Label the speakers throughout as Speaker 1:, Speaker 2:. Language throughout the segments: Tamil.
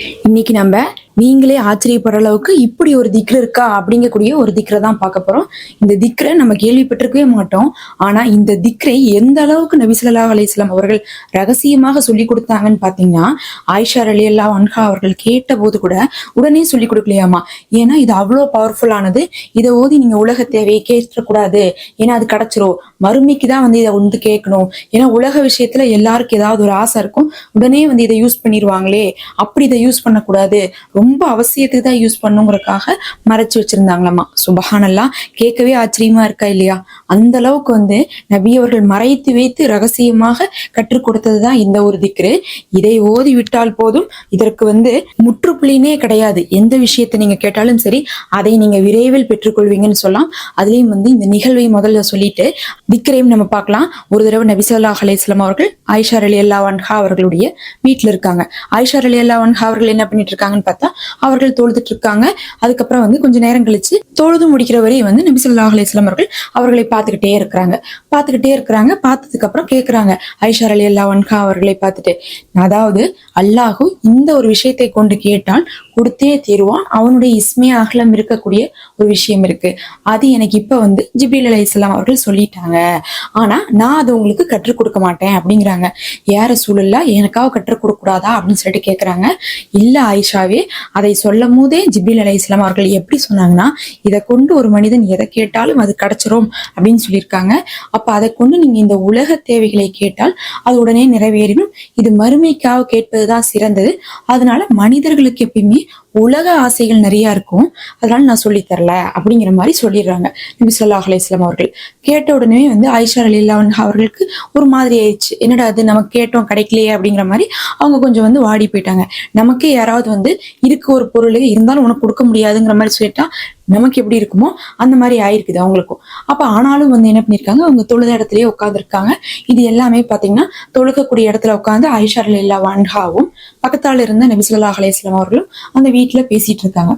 Speaker 1: இன்னைக்கு நம்ம நீங்களே ஆச்சரியப்படுற அளவுக்கு இப்படி ஒரு திக்ர இருக்கா அப்படிங்கக்கூடிய ஒரு திக்ரை தான் பார்க்க போறோம். இந்த திக்ரை நம்ம கேள்விப்பட்டிருக்கவே மாட்டோம். ஆனா இந்த திக்ரை எந்த அளவுக்கு நபி அலிஸ்லாம் அவர்கள் ரகசியமாக சொல்லி கொடுத்தாங்கன்னு பாத்தீங்கன்னா ஆயிஷா ரலியல்லா அன்ஹா அவர்கள் கேட்ட போது கூட உடனே சொல்லி கொடுக்கலையாமா? ஏன்னா இது அவ்வளோ பவர்ஃபுல்லானது இதை ஓதி நீங்க உலக தேவையை கேட்கக்கூடாது ஏன்னா அது கிடைச்சிரும். மறுமைக்கு தான் வந்து இதை வந்து கேட்கணும். ஏன்னா உலக விஷயத்துல எல்லாருக்கும் ஏதாவது ஒரு ஆசை இருக்கும். உடனே வந்து இதை யூஸ் பண்ணிடுவாங்களே அப்படி இதை யூஸ் பண்ணக்கூடாது. ரொம்ப ரொம்ப அவசியத்துக்கு தான் யூஸ் பண்ணுங்கிறதுக்காக மறைச்சு வச்சிருந்தாங்களாமா. சுபஹானல்லாம் கேட்கவே ஆச்சரியமா இருக்கா இல்லையா? அந்த அளவுக்கு வந்து நபி அவர்கள் மறைத்து வைத்து ரகசியமாக கற்றுக் கொடுத்தது தான் இந்த ஒரு திக்ரு. இதை ஓதி விட்டால் போதும். இதற்கு வந்து முற்றுப்புள்ளினே கிடையாது. எந்த விஷயத்தை நீங்க கேட்டாலும் சரி அதை நீங்க விரைவில் பெற்றுக்கொள்வீங்கன்னு சொல்லலாம். அதுலயும் வந்து இந்த நிகழ்வை முதல்ல சொல்லிட்டு திக்ரையும் நம்ம பார்க்கலாம். ஒரு தடவை நபி ஸல்லல்லாஹு அலைஹி அவர்கள் ஆயிஷா அல்லா வன்ஹா அவர்களுடைய வீட்டில் இருக்காங்க. ஆயிஷா அல்லாஹ் வன்ஹா அவர்கள் என்ன பண்ணிட்டு இருக்காங்கன்னு பார்த்தா அவர்கள் தொழுதுட்டு இருக்காங்க அதுக்கப்புறம் வந்து கொஞ்ச நேரம் கழிச்சு தொழுது முடிக்கிற வரையும் வந்து நபி அலிஸ்லாம் அவர்கள் அவர்களை பார்த்துக்கிட்டே இருக்கிறாங்க. பார்த்துக்கிட்டே இருக்கிறாங்க. பார்த்ததுக்கு அப்புறம் கேட்கறாங்க ஐஷா அல்லா வன்கா அவர்களை பார்த்துட்டு அதாவது அல்லாஹு இந்த ஒரு விஷயத்தை கொண்டு கேட்டால் கொடுத்தே தீருவான். அவனுடைய இஸ்மே அகலம் இருக்கக்கூடிய ஒரு விஷயம் இருக்கு. அது எனக்கு இப்ப வந்து ஜிபில் அலி இஸ்லாம் அவர்கள் சொல்லிட்டாங்க. ஆனா நான் அது உங்களுக்கு கற்றுக் கொடுக்க மாட்டேன் அப்படிங்கிறாங்க. ஏற சூழல்ல எனக்காக கற்றுக் கொடுக்க கூடாதா அப்படின்னு சொல்லிட்டு கேக்குறாங்க. இல்ல ஆயிஷாவே அதை சொல்லும் போதே ஜிபில் அலை இஸ்லாம் அவர்கள் எப்படி சொன்னாங்கன்னா இதை கொண்டு ஒரு மனிதன் எதை கேட்டாலும் அது கிடைச்சிரும் அப்படின்னு சொல்லியிருக்காங்க. அப்ப அதை கொண்டு நீங்க இந்த உலக தேவைகளை கேட்டால் அது உடனே நிறைவேறிடும். இது மறுமைக்காக கேட்பதுதான் சிறந்தது. அதனால மனிதர்களுக்கு எப்பயுமே உலக ஆசைகள் நிறைய இருக்கும். அதனால நான் சொல்லித் தரல அப்படிங்கிற மாதிரி சொல்லிடுறாங்க. நபி ஸல்லல்லாஹு அலைஹி அவர்கள். கேட்ட உடனே வந்து ஆயிஷா அலி அவர்களுக்கு ஒரு மாதிரி ஆயிடுச்சு. என்னடா அது நமக்கு கேட்டோம் கிடைக்கலையே அப்படிங்கிற மாதிரி அவங்க கொஞ்சம் வந்து வாடி போயிட்டாங்க. நமக்கே யாராவது வந்து இருக்கு ஒரு பொருள் இருந்தாலும் உனக்கு கொடுக்க முடியாதுங்கிற மாதிரி சொல்லிட்டா நமக்கு எப்படி இருக்குமோ அந்த மாதிரி ஆயிருக்குது அவங்களுக்கும். அப்ப ஆனாலும் வந்து என்ன பண்ணிருக்காங்க? அவங்க தொழுத இடத்துலயே உட்காந்துருக்காங்க இது எல்லாமே பாத்தீங்கன்னா தொழுகக்கூடிய இடத்துல உட்காந்து ஆயிஷா இல்லா வான்ஹாவும் பக்கத்தால இருந்த நபிசுல்லா அலையம் அவர்களும் அந்த வீட்டுல பேசிட்டு இருக்காங்க.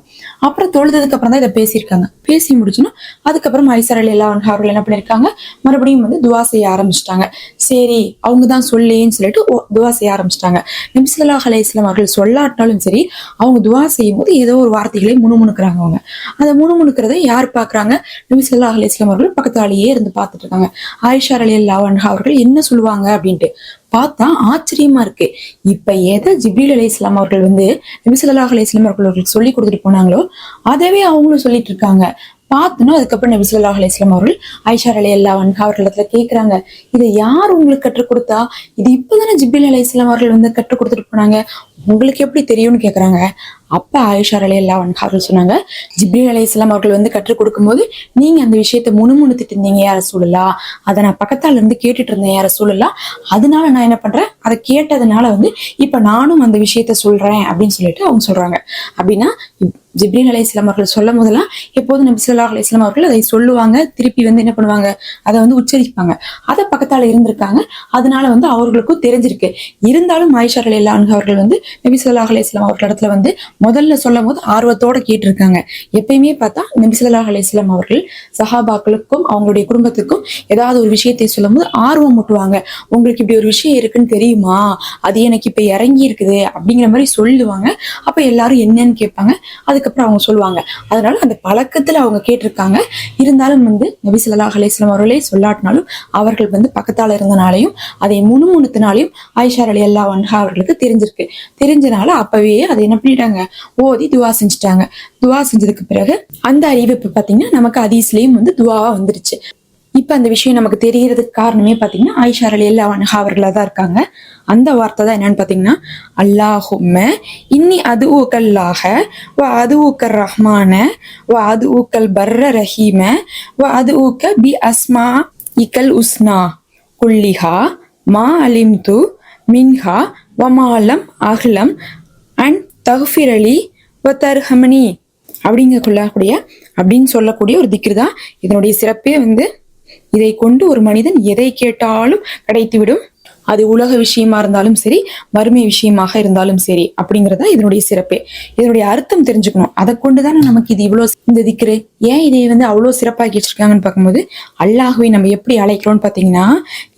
Speaker 1: அப்புறம் தொழுததுக்கு அப்புறம் தான் இதை பேசியிருக்காங்க. பேசி முடிச்சுன்னா அதுக்கப்புறம் ஐசர் அலி வான்ஹா அவர்கள் என்ன பண்ணிருக்காங்க? மறுபடியும் வந்து துவா செய்ய ஆரம்பிச்சிட்டாங்க. சரி அவங்க தான் சொல்லேன்னு சொல்லிட்டு துவா செய்ய ஆரம்பிச்சிட்டாங்க. நபிசுல்லா அலையம் அவர்கள் சொல்லாட்டாலும் சரி அவங்க துவா செய்யும் போது ஏதோ ஒரு வார்த்தைகளை முணுமுணுக்கிறாங்க அவங்க. அதை முணுமுணுக்கிறத யார் பாக்குறாங்க நபி ஸல்லல்லாஹு அலைஹி அவர்கள் பக்கத்தாலேயே இருந்து பார்த்துட்டு இருக்காங்க. ஆயிஷா அலி அல்லா அவர்கள் என்ன சொல்லுவாங்க அப்படின்ட்டு பார்த்தா ஆச்சரியமா இருக்கு. இப்ப எதை ஜிப்ரீல் அலி இஸ்லாம் அவர்கள் வந்து நபிசல்லா அலி இஸ்லாம் அவர்கள் அவர்களுக்கு சொல்லி கொடுத்துட்டு போனாங்களோ அதவே அவங்களும் சொல்லிட்டு இருக்காங்க. பார்த்தனும் அதுக்கப்புறம் நபி ஸல்லல்லாஹு அலிஸ்லாம் அவர்கள் ஐஷா அலி அல்லா அவர்களிடத்துல கேக்குறாங்க இதை யார் உங்களுக்கு கற்றுக் கொடுத்தா? இது இப்பதானே ஜிபில் அலி இஸ்லாம் அவர்கள் வந்து கற்றுக் கொடுத்துட்டு போனாங்க? உங்களுக்கு எப்படி தெரியும்னு கேட்கறாங்க அப்ப ஆயிஷா அலி அல்லா அவர்கள் சொன்னாங்க ஜிப்ரீல் அலி இஸ்லாம் அவர்கள் வந்து கற்றுக் கொடுக்கும்போது நீங்க அந்த விஷயத்த முணுமுணுத்துட்டு இருந்தீங்க யார சூழலா அதை நான் பக்கத்தால இருந்து கேட்டுட்டு இருந்தேன் யார சூழலா அதனால நான் என்ன பண்றேன்? அதை கேட்டதுனால வந்து இப்ப நானும் அந்த விஷயத்த சொல்றேன் அப்படின்னு சொல்லிட்டு அவங்க சொல்றாங்க. அப்படின்னா ஜிப்ரீல் அலி இஸ்லாம் அவர்கள் சொல்லும் போதெல்லாம் எப்போதும் நபி சொல்லா அலைஹி அவர்கள் அதை சொல்லுவாங்க திருப்பி வந்து என்ன பண்ணுவாங்க? அதை வந்து உச்சரிப்பாங்க. அதை பக்கத்தால இருந்திருக்காங்க. அதனால வந்து அவர்களுக்கும் தெரிஞ்சிருக்கு. இருந்தாலும் ஆயிஷா அலி அவர்கள் வந்து நபி சொல்லா அலைஹி அவர்கள் இடத்துல வந்து முதல்ல சொல்லும் போது ஆர்வத்தோட கேட்டிருக்காங்க. எப்பயுமே பார்த்தா நபி சொல்லா அலைஹி அவர்கள் சஹாபாக்களுக்கும் அவங்களுடைய குடும்பத்துக்கும் ஏதாவது ஒரு விஷயத்தை சொல்லும் போது ஆர்வம் முட்டுவாங்க உங்களுக்கு இப்படி ஒரு விஷயம் இருக்குன்னு தெரியுமா? அது எனக்கு இப்ப இறங்கி இருக்குது அப்படிங்கிற மாதிரி சொல்லுவாங்க. அப்ப எல்லாரும் என்னன்னு கேட்பாங்க. அதுக்கப்புறம் அவங்க சொல்லுவாங்க. அதனால அந்த பழக்கத்துல அவங்க கேட்டிருக்காங்க. இருந்தாலும் வந்து நபி ஸல்லல்லாஹு அலைஹி அவர்களே சொல்லாட்டினாலும் அவர்கள் வந்து பக்கத்தால இருந்தனாலையும் அதை முணுமுணுத்தினாலையும் ஆயிஷா அலி அல்லா வன்ஹா அவர்களுக்கு தெரிஞ்சிருக்கு. தெரிஞ்சனால அப்பவே அதை என்ன பண்ணிட்டாங்க? ஓதி துவா செஞ்சுட்டாங்க. துவா செஞ்சதுக்கு பிறகு அந்த அறிவிப்பு பாத்தீங்கன்னா நமக்கு அதீஸ்லயும் வந்து துவாவா வந்துருச்சு. இப்ப அந்த விஷயம் நமக்கு தெரியறதுக்கு காரணமே பாத்தீங்கன்னா ஆயிஷா அலி அல்லா வன்ஹா அவர்களா தான் இருக்காங்க. அந்த வார்த்தை தான் என்னன்னு பாத்தீங்கன்னா அல்லாஹும்ம இன்னி அது ஊக்கல்லாக வ அது ஊக்கர் ரஹ்மான வ அது ஊக்கல் பர்ர ரஹீம வ அது ஊக்க பி அஸ்மா இக்கல் உஸ்னா குல்லிஹா மா அலிம்து மின்ஹா வமாலம் அஹ்லம் அண்ட் தகுஃபிரலி வ தர்ஹமனி. அப்படிங்க கொள்ளக்கூடிய அப்படின்னு சொல்லக்கூடிய ஒரு திக்ரு தான் இதனுடைய சிறப்பே வந்து இதை கொண்டு ஒரு மனிதன் எதை கேட்டாலும் கிடைத்துவிடும். அது உலக விஷயமா இருந்தாலும் சரி வறுமை விஷயமாக இருந்தாலும் சரி அப்படிங்கறதா இதனுடைய சிறப்பே. இதனுடைய அர்த்தம் தெரிஞ்சுக்கணும். அதை கொண்டுதானே நமக்கு இது இவ்வளவு இந்த திக்ரு. ஏன் இதை வந்து அவ்வளவு சிறப்பாக்கி வச்சிருக்காங்கன்னு பார்க்கும்போது அல்லாஹுவை நம்ம எப்படி அழைக்கிறோம்னு பாத்தீங்கன்னா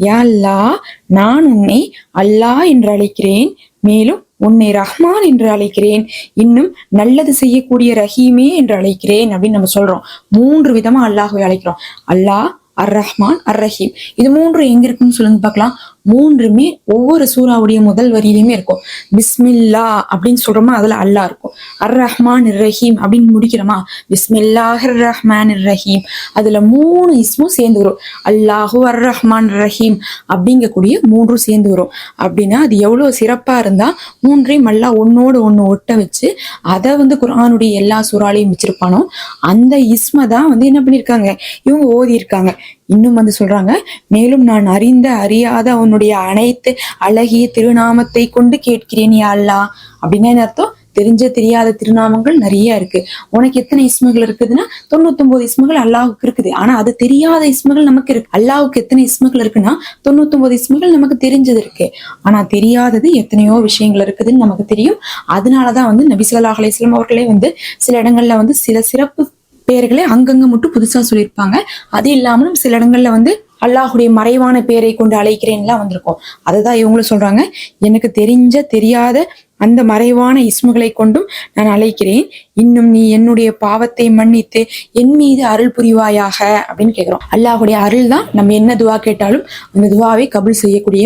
Speaker 1: யா அல்லாஹ் நான் உன்னை அல்லாஹ் என்று அழைக்கிறேன் மேலும் உன்னை ரஹ்மான் என்று அழைக்கிறேன் இன்னும் நல்லது செய்யக்கூடிய ரஹீமே என்று அழைக்கிறேன் அப்படின்னு நம்ம சொல்றோம். மூன்று விதமா அல்லாஹுவை அழைக்கிறோம். அல்லாஹ் அர் ரஹ்மான் அர் ரஹீம் இது மூன்று எங்க இருக்குன்னு சொல்லுங்க பார்க்கலாம். மூன்றுமே ஒவ்வொரு சூறாவுடைய முதல் வரியிலுமே இருக்கும். பிஸ்மில்லா அப்படின்னு சொல்றோமா அதுல அல்லாஹ் இருக்கும். அர் ரஹ்மான் இர் ரஹீம் அப்படின்னு முடிக்கிறோமா? பிஸ்மில்லாஹிர் ரஹ்மான் இர் ரஹீம் அதுல மூணு இஸ்மும் சேர்ந்து வரும். அல்லாஹு அர் ரஹ்மான் இர் ரஹீம் அப்படிங்கக்கூடிய மூன்றும் சேர்ந்து வரும். அப்படின்னா அது எவ்வளவு சிறப்பா இருந்தா மூன்றையும் நல்லா ஒன்னோடு ஒண்ணு ஒட்ட வச்சு அதை வந்து குரானுடைய எல்லா சூறாலையும் வச்சிருப்பானோ அந்த இஸ்ம தான் வந்து என்ன பண்ணியிருக்காங்க? இவங்க ஓதி இருக்காங்க இன்னும் வந்து சொல்றாங்க மேலும் நான் அறிந்த அறியாத அவனுடைய அனைத்து அழகிய திருநாமத்தை கொண்டு கேட்கிறேன் யா அல்லாஹ் அப்படின்னா என்ன அர்த்தம்? தெரிஞ்ச தெரியாத திருநாமங்கள் நிறைய இருக்கு. உனக்கு எத்தனை இஸ்முகள் இருக்குதுன்னா தொண்ணூத்தொன்பது இஸ்முகள் அல்லாஹுக்கு இருக்குது. ஆனா அது தெரியாத இஸ்முகள் நமக்கு இருக்கு. அல்லாஹுக்கு எத்தனை இஸ்முகள் இருக்குன்னா தொண்ணூத்தொன்பது இஸ்முகள் நமக்கு தெரிஞ்சது இருக்கு. ஆனா தெரியாதது எத்தனையோ விஷயங்கள் இருக்குதுன்னு நமக்கு தெரியும். அதனாலதான் வந்து நபிசுல்லா அலிஸ்லாம் அவர்களே வந்து சில இடங்கள்ல வந்து சில சிறப்பு பெயர்களை அங்கங்க மட்டும் புதுசா சொல்லியிருப்பாங்க. அது இல்லாமலும் சில இடங்கள்ல வந்து அல்லாஹுடைய மறைவான பெயரை கொண்டு அழைக்கிறேன்லாம் வந்திருக்கோம். அதுதான் இவங்களும் சொல்றாங்க. எனக்கு தெரிஞ்ச தெரியாத அந்த மறைவான இஸ்முகளை கொண்டும் நான் அழைக்கிறேன். இன்னும் நீ என்னுடைய பாவத்தை மன்னித்து என் மீது அருள் புரிவாயாக அப்படின்னு கேட்கிறோம் அல்லாஹுடைய அருள் தான் நம்ம என்ன துவா கேட்டாலும் அந்த துவாவை கபுல் செய்யக்கூடிய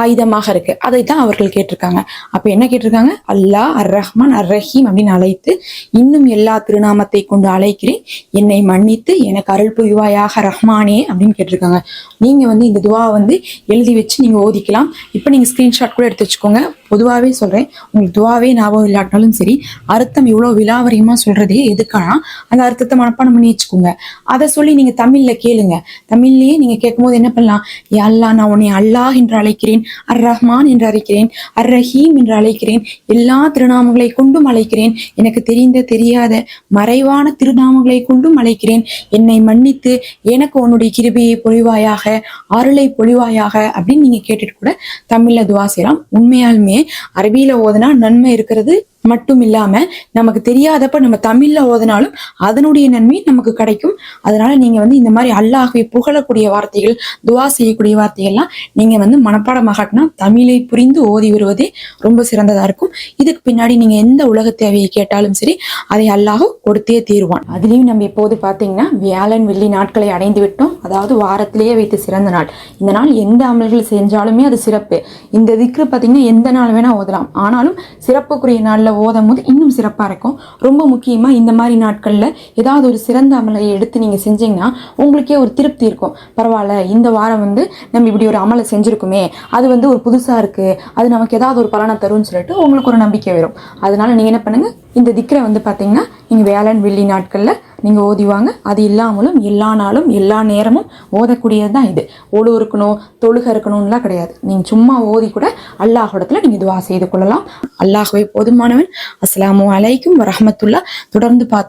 Speaker 1: ஆயுதமாக இருக்கு. அதைத்தான் அவர்கள் கேட்டிருக்காங்க. அப்ப என்ன கேட்டிருக்காங்க? அல்லாஹ் அர் ரஹ்மான் அர் ரஹீம் அப்படின்னு அழைத்து இன்னும் எல்லா திருநாமத்தை கொண்டு அழைக்கிறேன். என்னை மன்னித்து எனக்கு அருள் புரிவாயாக ரஹ்மானே அப்படின்னு கேட்டிருக்காங்க. நீங்க வந்து இந்த துவா வந்து எழுதி வச்சு நீங்க ஓதிக்கலாம். இப்போ நீங்க ஸ்கிரீன்ஷாட் கூட எடுத்து வச்சுக்கோங்க. பொதுவாகவே சொல்றேன் உங்களுக்கு துவாவே ஞாபகம் இல்லாட்டினாலும் சரி அர்த்தம் இவ்வளோ விலாவரியமா சொல்றதே எதுக்கானா அந்த அர்த்தத்தை மனப்பாடம் பண்ணி வச்சுக்கோங்க. அதை சொல்லி நீங்க தமிழ்ல கேளுங்க. தமிழ்லயே நீங்க கேட்கும்போது என்ன பண்ணலாம்? யா அல்லாஹ் நான் உன்னை அல்லாஹ் என்று அழைக்கிறேன். அர் ரஹ்மான் என்று அழைக்கிறேன் அர் ரஹீம் என்று அழைக்கிறேன் எல்லா திருநாமங்களை கொண்டும் அழைக்கிறேன். எனக்கு தெரிந்த தெரியாத மறைவான திருநாமங்களை கொண்டும் அழைக்கிறேன். என்னை மன்னித்து எனக்கு உன்னுடைய கிருபையை பொழிவாயாக அருளை பொழிவாயாக அப்படின்னு நீங்க கேட்டுட்டு கூட தமிழ்ல துவா செய்யலாம். உண்மையாலுமே அரபியில ஓதுனா நன்மை இருக்கிறது மட்டும் இல்லாம நமக்கு தெரியாதப்ப நம்ம தமிழ்ல ஓதினாலும் அதனுடைய நன்மை நமக்கு கிடைக்கும். அதனால நீங்க வந்து இந்த மாதிரி அல்லாஹை புகழக்கூடிய வார்த்தைகள் துவா செய்யக்கூடிய வார்த்தைகள்லாம் நீங்க வந்து மனப்பாடமாகட்டினா தமிழை புரிந்து ஓதி வருவதே ரொம்ப சிறந்ததா இருக்கும். இதுக்கு பின்னாடி நீங்க எந்த உலக தேவையை கேட்டாலும் சரி அதை அல்லாஹ் கொடுத்தே தீருவான். அதுலயும் நம்ம இப்போது பாத்தீங்கன்னா வியாழன் வெள்ளி நாட்களை அடைந்து விட்டோம். அதாவது வாரத்திலேயே வைத்து சிறந்த நாள். இந்த நாள் எந்த அமல்கள் செஞ்சாலுமே அது சிறப்பு. இந்த திக்ரு பாத்தீங்கன்னா எந்த நாள் வேணா ஓதலாம். ஆனாலும் சிறப்புக்குரிய நாள்ல ஓதும் போது இன்னும் சிறப்பாக இருக்கும். ரொம்ப முக்கியமாக இந்த மாதிரி நாட்களில் ஏதாவது ஒரு சிறந்த அமலை எடுத்து நீங்கள் செஞ்சீங்கன்னா உங்களுக்கே ஒரு திருப்தி இருக்கும். பரவாயில்ல இந்த வாரம் வந்து நம்ம இப்படி ஒரு அமலை செஞ்சுருக்குமே அது வந்து ஒரு புதுசாக இருக்குது அது நமக்கு ஏதாவது ஒரு பலனை தரும்னு சொல்லிட்டு உங்களுக்கு ஒரு நம்பிக்கை வரும். அதனால் நீங்கள் என்ன பண்ணுங்கள் இந்த திக்ரை வந்து பார்த்தீங்கன்னா நீங்கள் வேளாண் வெள்ளி நாட்களில் நீங்கள் ஓதிவாங்க அது இல்லாமலும் எல்லா நாளும் எல்லா நேரமும் ஓதக்கூடியது தான் இது. ஒழு இருக்கணும் தொழுக இருக்கணும்லாம் கிடையாது. நீங்கள் சும்மா ஓதி கூட அல்லாஹிடத்தில் நீங்கள் துவா செய்து கொள்ளலாம். அல்லாஹ்வை போதுமானவன். அஸ்ஸலாமு அலைக்கும் வரஹமத்துல்லா தொடர்ந்து பார்த்து